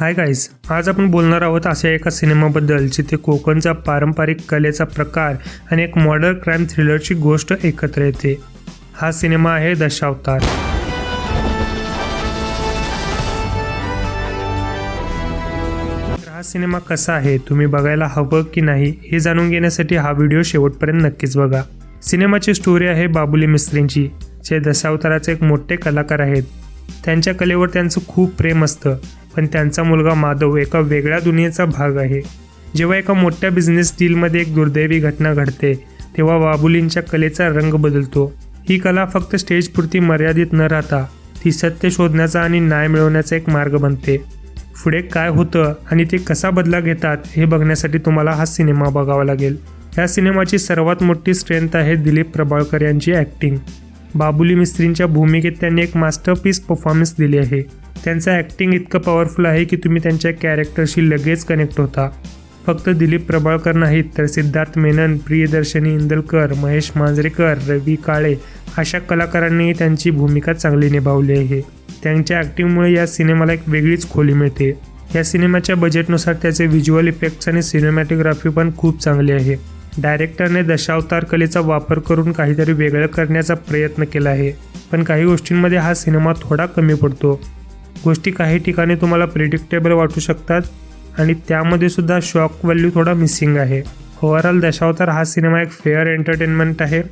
Hi guys आज आपण बोलणार आहोत अशा एका सिनेमाबद्दल जिथे कोकणचा पारंपरिक कलेचा प्रकार आणि एक मॉडर्न क्राईम थ्रिलरची गोष्ट एकत्र येते. हा सिनेमा आहे दशावतार हा सिनेमा कसा आहे तुम्ही बघायला हवं की नाही हे जाणून घेण्यासाठी हा व्हिडिओ शेवटपर्यंत नक्कीच बघा. सिनेमाची स्टोरी आहे बाबुली मिस्त्रींची जे दशावताराचे एक मोठे कलाकार आहेत. त्यांच्या कलेवर त्यांचं खूप प्रेम असतं. पण त्यांचा मुलगा माधव एका वेगळ्या दुनियेचा भाग आहे. जेव्हा एका मोठ्या बिझनेस डीलमध्ये एक दुर्दैवी घटना घडते तेव्हा बाबुलींच्या कलेचा रंग बदलतो. ही कला फक्त स्टेजपुरती मर्यादित न राहता ती सत्य शोधण्याचा आणि न्याय मिळवण्याचा एक मार्ग बनते. पुढे काय होतं आणि ते कसा बदला घेतात हे बघण्यासाठी तुम्हाला हा सिनेमा बघावा लागेल. या सिनेमाची सर्वात मोठी स्ट्रेंथ आहे दिलीप प्रभाळकर यांची ॲक्टिंग बाबुली मिस्त्रींच्या भूमिकेत त्यांनी एक मास्टरपीस परफॉर्मन्स दिली आहे. त्यांचं ॲक्टिंग इतकं पॉवरफुल आहे की तुम्ही त्यांच्या कॅरेक्टरशी लगेच कनेक्ट होता. फक्त दिलीप प्रभाळकर नाहीत तर सिद्धार्थ मेनन प्रियदर्शनी इंदलकर महेश मांजरेकर रवी काळे अशा कलाकारांनीही त्यांची भूमिका चांगली निभावली आहे. त्यांच्या ॲक्टिंगमुळे या सिनेमाला एक वेगळीच खोली मिळते. या सिनेमाच्या बजेटनुसार त्याचे व्हिज्युअल इफेक्ट्स आणि सिनेमॅटोग्राफी पण खूप चांगली आहे. डायरेक्टरने दशावतार कलेचा वापर करून काहीतरी वेगळं करण्याचा प्रयत्न केला आहे. पण काही गोष्टींमध्ये हा सिनेमा थोडा कमी पडतो. गोष्टी काही ठिकाणी तुम्हाला प्रिडिक्टेबल वाटू शकतात आणि त्यामध्ये सुद्धा शॉक व्हॅल्यू थोडा मिसिंग आहे. ओव्हरऑल दशावतार हा सिनेमा एक फेअर एंटरटेनमेंट आहे.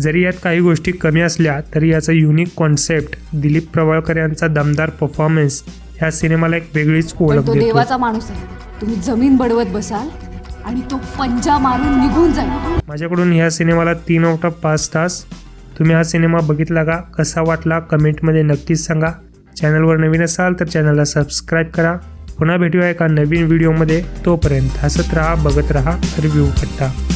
जरी यात काही गोष्टी कमी असल्या तरी याचा युनिक कॉन्सेप्ट दिलीप प्रवाळकर यांचा दमदार परफॉर्मन्स ह्या सिनेमाला एक वेगळीच ओळख देवाचा माणूस आहे. तुम्ही जमीन बडवत बसाल आणि तो पंजा मारून निघून जाईल. माझ्याकडून ह्या सिनेमाला तीन आउट ऑफ पाच तास. तुम्ही हा सिनेमा बघितला का? कसा वाटला? कमेंटमध्ये नक्कीच सांगा. चॅनलवर नवीन असाल तर चॅनलला सबस्क्राईब करा. पुन्हा भेटूया एका नवीन व्हिडिओमध्ये. तोपर्यंत हसत राहा बघत राहा रिव्ह्यू पट्टा.